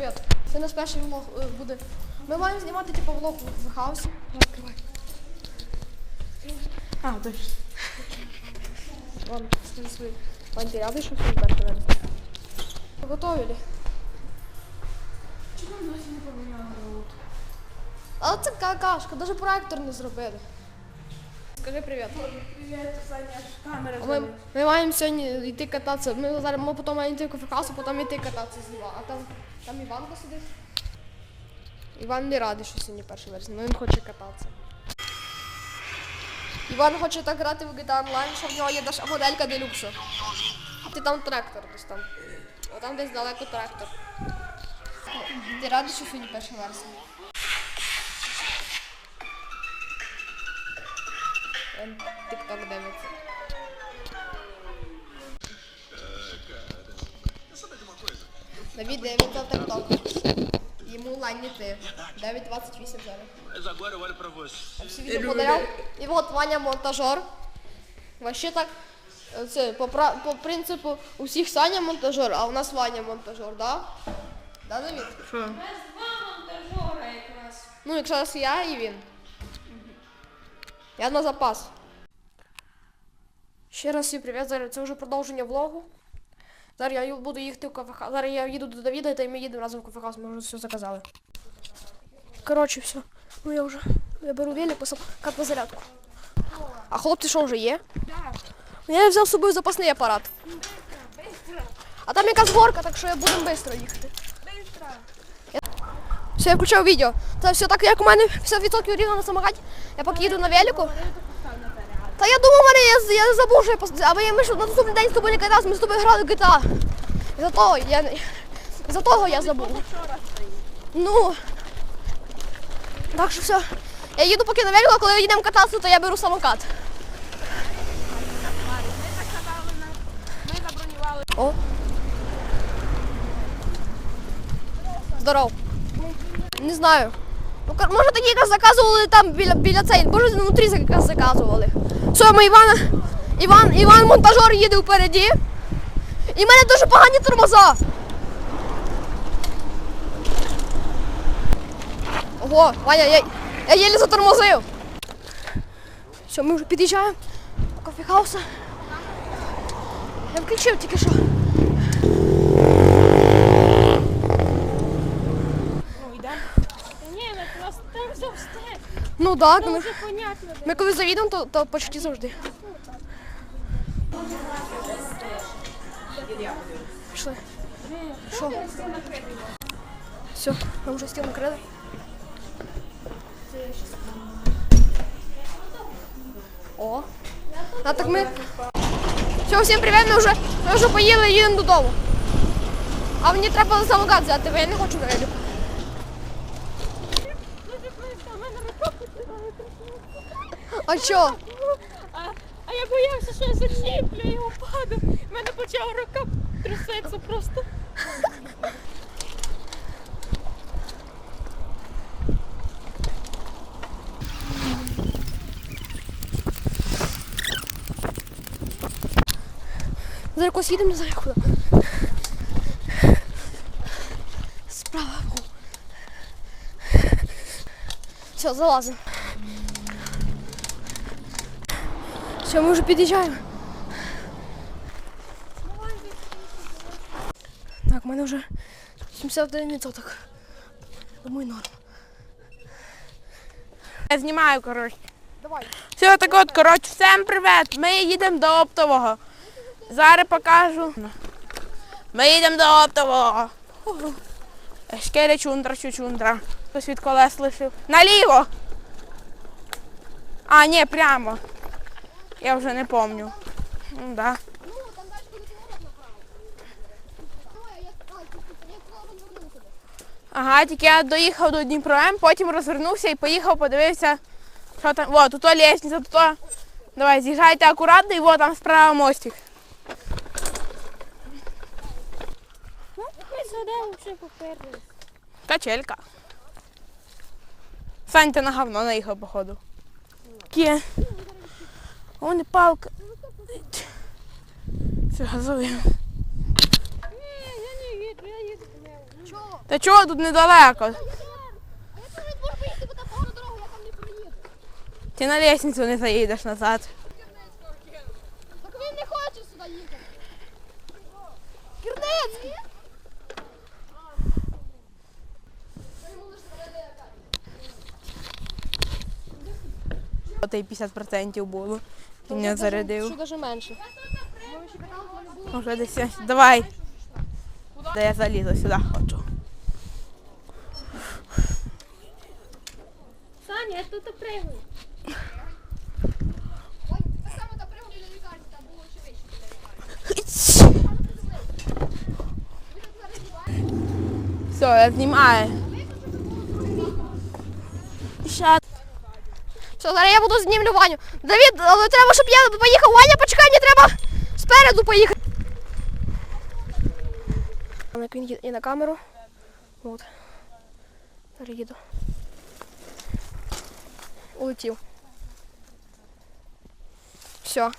привіт. Це наш перший влог е, буде. Ми маємо знімати типу влог в хаосі. Відкривай. А, точно. Ладно, скажи свої. Вань, ти радий, що все перше вересня? Готові ли? Чому досі не поміняли роут? Але це какашка, навіть проектор не зробили. Скажи привіт. Привіт, Саня, камера Ми, ми маємо сьогодні йти кататися. Ми зараз ми потім маємо йти в а потім йти кататися з Іваном. А там, там Іванко сидить. Іван не радий, що сьогодні перший вересня, але він хоче кататися. Іван хоче так грати в GTA Online, що в нього є наша моделька делюксу. Ти там трактор десь там. О, там десь далеко трактор. Ти радий, що сьогодні перший вересня? Він тік-ток дивиться. Давід дивиться тік-ток. Йому лань ти. 9.28 зараз. Я всі відео подаряв. І от Ваня монтажер. Вообще так. Це по, по принципу у всіх Саня монтажер, а у нас Ваня монтажер, да? Да, Давід? Що? У нас два монтажера якраз. Ну, якщо раз я і він. Я на запас. Ще раз всім привіт. Зараз це вже продовження влогу. Зараз я буду їхати в кафехаус. Зараз я їду до Давіда, та ми їдемо разом в кафехаус, ми вже все заказали. Коротше, все. Ну я вже. Я беру велик, пособ... як по зарядку. А хлопці що вже є? Ну, Я взяв з собою запасний апарат. А там якась горка, так що я буду швидко їхати. Все, я включав відео. Це все так, як у мене 50% рівно на самокаті. Я поки їду на велику. Та я думав, мене я, я забув, що я пос... Я ми ж на наступний день з тобою не катався, ми з тобою грали в. І за того я. За того я забув. Ну. Так що все. Я їду поки на велику, а коли їдемо кататися, то я беру самокат. О. Здоров. Не знаю. Ну, може тоді якраз заказували там біля, біля цей, може внутрі якраз заказували. Все, ми Івана, Іван, Іван монтажер їде впереді. І в мене дуже погані тормоза. Ого, Ваня, я, я єлі затормозив. Все, ми вже під'їжджаємо до кофехауса. Я включив тільки що. Ну, йдемо. Та ні, ми просто там завжди. Ну так, ми, ми коли заїдемо, то, то почти завжди. Пішли. Що? Все, ми вже стіл накрили. О. А так ми. Все, всім привіт, ми вже, ми вже поїли і їдемо додому. А мені треба самокат взяти, бо я не хочу на велику. Дуже близько, в мене рука потягнула. А що? А, а я боявся, що я зачіплю і упаду. В мене почала рука трясеться просто. Зараз якось їдемо, не знаю куди. Справа. Все, залазимо. Все, ми вже під'їжджаємо. Так, в мене вже 71%. Думаю, норм. Я знімаю, коротше. Давай. Все так от, коротше, всім привіт. Ми їдемо до оптового. Зараз покажу. Ми їдемо до оптового. Шкеля чундра, чучундра. Хтось від колес лишив. Наліво. А, ні, прямо. Я вже не пам'ятаю. Ну, да. Ну. Ага, тільки я доїхав до Дніпро М, потім розвернувся і поїхав, подивився, що там. О, тут лестниця, тут. то- Давай, з'їжджайте акуратно і во там справа мостик. Поперлись. Качелька. Сань, ти на говно наїхав, походу. Ке. О, не палка. Все, газуємо. Ні, я не їду, я їду. Чого? Та чого тут недалеко? Я можу поїхати, там погана дорога, я там не проїду. Ти на лестницю не заїдеш назад. Так він не хоче сюди їхати. Кірнецький! Та й 50% було. Ти не зарядив. Що даже менше. Може десь. Давай. Де я залізу сюди хочу. Саня, я тут пригаю. Ой, так само там прямо біля лікарні, там було ще вище біля лікарні. Все, я знімаю. Щас. Все, зараз я буду знімлю Ваню. Давід, але треба, щоб я поїхав. Ваня, почекай, мені треба спереду поїхати. Він їде і на камеру. От. Зараз їду. Улетів. Все.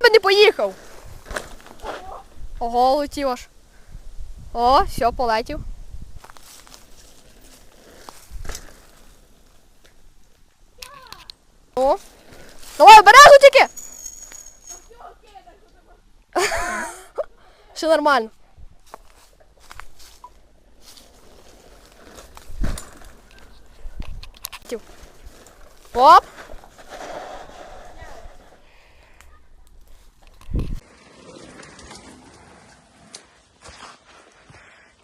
Я не поїхав. Ого, улетів аж. О, все, полетів. О. Давай, обережно тільки! Все нормально. Оп!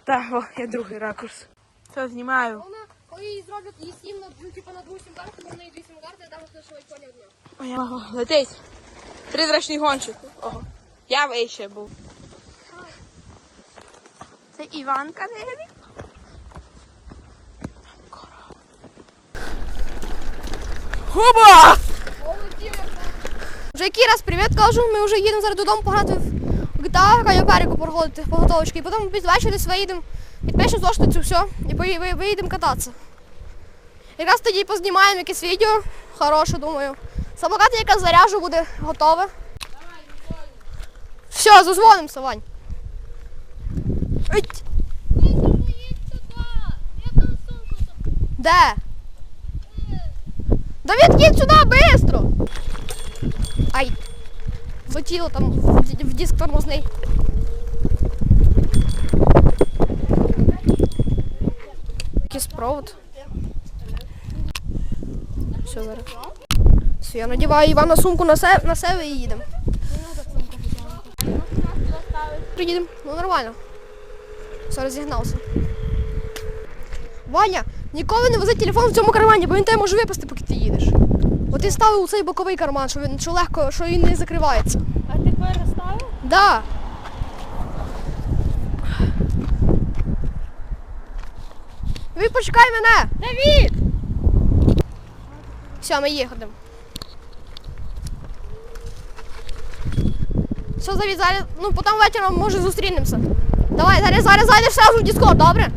Так, о, я другий ракурс. Все, знімаю. Вона, коли її зроблять її сім на ну, типу на дві сім-карти, можна і дві сім-карти, там що айфоні одна. Ого, летить. Призрачний гонщик. Ого. Я вище був. Це Іванка Нелі. Хоба! Вже який раз привіт кажу, ми вже їдемо зараз додому пограти в GTA, кайоперику проходити поготовочки. І потім під вечір десь виїдемо, підпишемо зошити цю все і виїдемо кататися. Якраз тоді познімаємо якесь відео, хороше, думаю. Самокат якраз заряжу буде готове. Все, зазвонимося, Вань. Де? Давид, їдь сюди, быстро! Ай! Влетіло там в, в диск тормозний. Якийсь провод. Все, зараз. Все, я надіваю Івана сумку на себе, на себе і їдемо. Приїдемо, ну нормально. Все, розігнався. Ваня, ніколи не вези телефон в цьому кармані, бо він тебе може випасти, поки ти їдеш. От ти ставив у цей боковий карман, що він що легко, що він не закривається. А ти переставив? Да. Ви почекай мене! Давід! Все, ми їдемо. Все, Завід, зараз, ну потім вечором може зустрінемося. Давай, зараз, зараз зайдеш сразу в Discord, добре?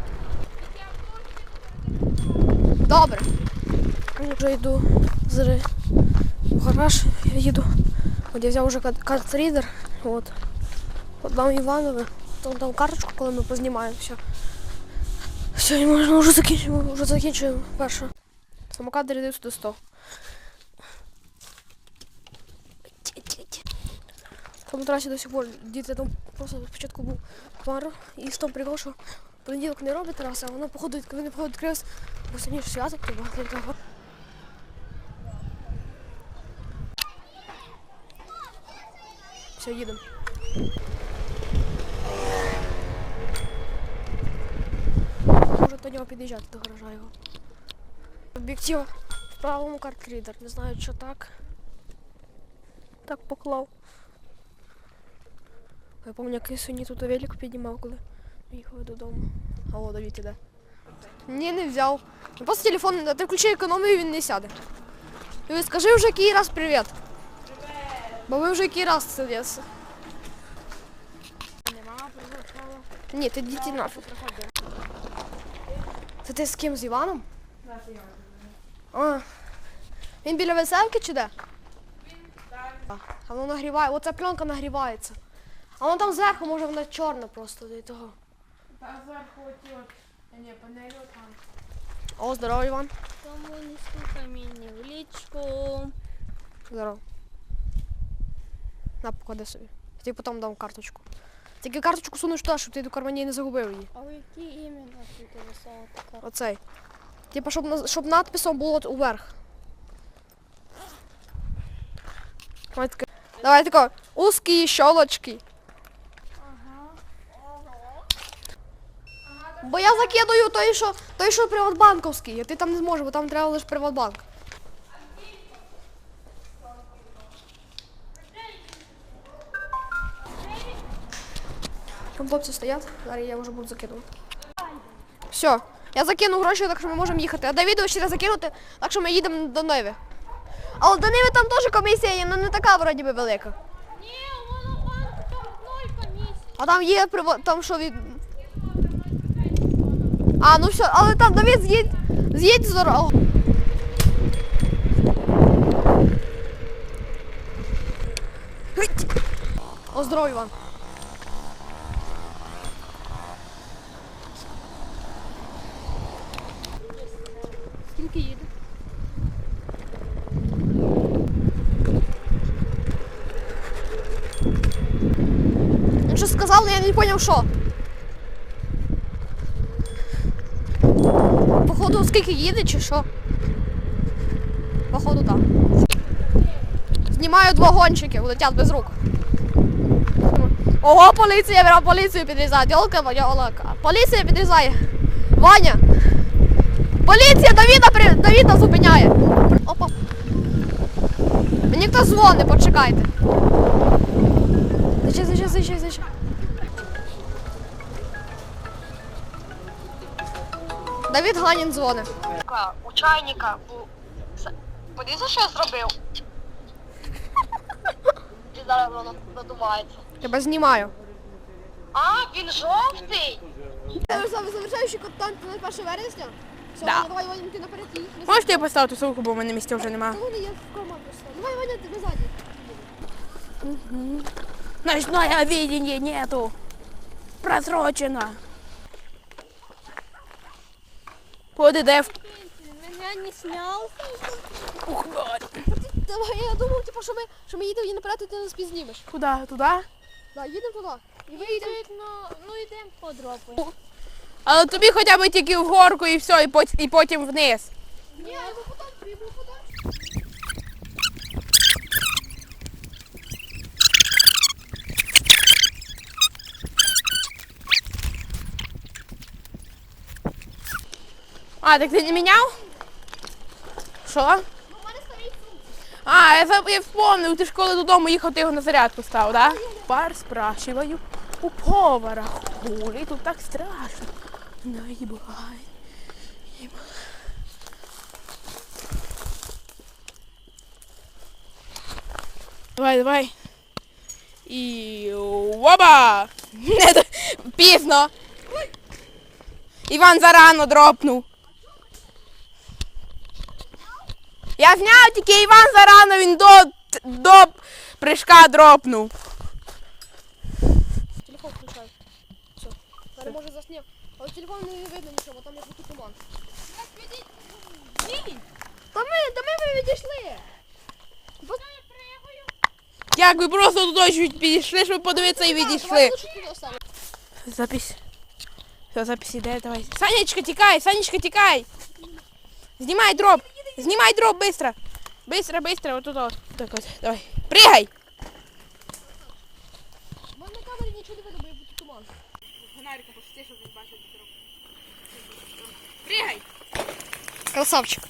Добре. Я вже йду з гараж, я їду. От я взяв вже картрідер, от. Отдам Іванове, там дам карточку, коли ми познімаємо все. Все, можна вже закінчимо, вже закінчуємо перше. Самокат зарядився до 100. Тому трасі до сих пор діти там просто спочатку був хмар і з того прикол, що понеділок не робить траси, а воно походу, коли не походу відкрився, бо сьогодні ж свято, то багато того. Все, їдемо. Може до нього під'їжджати до гаража його. Об'єктив в правому картрідер. Не знаю, що так. Так поклав. Я пам'ятаю, як я сьогодні тут велик піднімав, коли їхав додому. Алло, Давід іде. Ні, не взяв. Ну, Просто телефон, ти включи економію, він не сяде. І скажи вже який раз привіт. Бо ви вже який раз це. Нема. Ні, ти діти нафіг. Це ти з ким з Іваном? А. Він біля веселки чи де? А воно нагріває. Оця пленка нагрівається. А воно там зверху, може вона чорна просто до того. Та зверху оті от. Ні, панелі там. О, здорово, Іван. Тому не слухай мені в лічку. Здорово. На, поклади собі. Я тобі потім дам карточку. Тільки карточку сунеш туди, щоб ти до кармані не загубив її. А в якій іменно ти висока така? Оцей. Типа, щоб, на- щоб надписом було от уверх. Давай таке. Давай тако. Узкі щолочки. Бо я закидую той, що той, що приватбанковський, а ти там не зможеш, бо там треба лише приватбанк. Там хлопці стоять, зараз я вже буду закидувати. Все, я закину гроші, так що ми можемо їхати. А Давіду ще раз закинути, так що ми їдемо до Ниви. Але до Ниви там теж комісія є, але не така вроді би велика. Ні, у монобанку там ноль комісії. А там є там що від. А, ну все, але там Давід з'їдь, з'їдь з дороги. Гить! О, здорово, Іван. Скільки їде? Він щось сказав, але я не зрозумів, що. Скільки їде чи що? Походу, так. Знімаю два гонщики, летять без рук. Ого, поліція, бра, поліцію підрізає. Йолка, йолка. Поліція підрізає. Ваня. Поліція Давіда, при... Давіда зупиняє. Опа. Мені хтось дзвонить, почекайте. Зачай, зачай, зачай, зачай. Давід Ганін дзвонить. у чайника Подивіться, що я зробив? І зараз воно надувається. Тебе знімаю. А, він жовтий! Завершаючий контент на 1 вересня. Все, Да. давай, Ваня, ти наперед їдь. Можете я поставити сумку, бо в мене місця вже нема. Вони є в просто. Давай, Ваня, ти назаді. Ночное видение нету. Просрочено. ПДД. Мене не сняв. Ух, блядь. Давай, я думав, типу, що ми, що ми їдемо і наперед, і ти нас пізнімеш. Куди? Туди? Да, їдемо туди. І виїдемо. Ну, ну йдемо по дропу. Але тобі хоча б тільки в горку і все, і потім, і потім вниз. Ні, я йому потім, йому потім. А, так ти не міняв? Що? А, я, вспомнив, ти ж коли додому їхав, ти його на зарядку став, да? Пар спрашиваю у повара, хулі тут так страшно. Наїбай. Давай, давай. І оба! Пізно. Іван зарано дропнув. Я зняв тільки Іван зарано, він до, до прыжка дропнув. Телефон включай. Все. Зараз може заснів. Але телефон не видно нічого, бо там як будто туман. Та ми, та ми, ми відійшли. Як ви просто туди чуть підійшли, щоб подивитися і відійшли. Запись. Все, запись іде, давай. Санечка, тікай, Санечка, тікай. Знімай дроп. Знімай дроп, быстро. Быстро, быстро, вот туда. вот. Так вот, давай. Пригай. У мене на камері нічого не видно, бо я будто туман. Фонариком посвіти, щоб він бачив дроп. Пригай. Красавчик.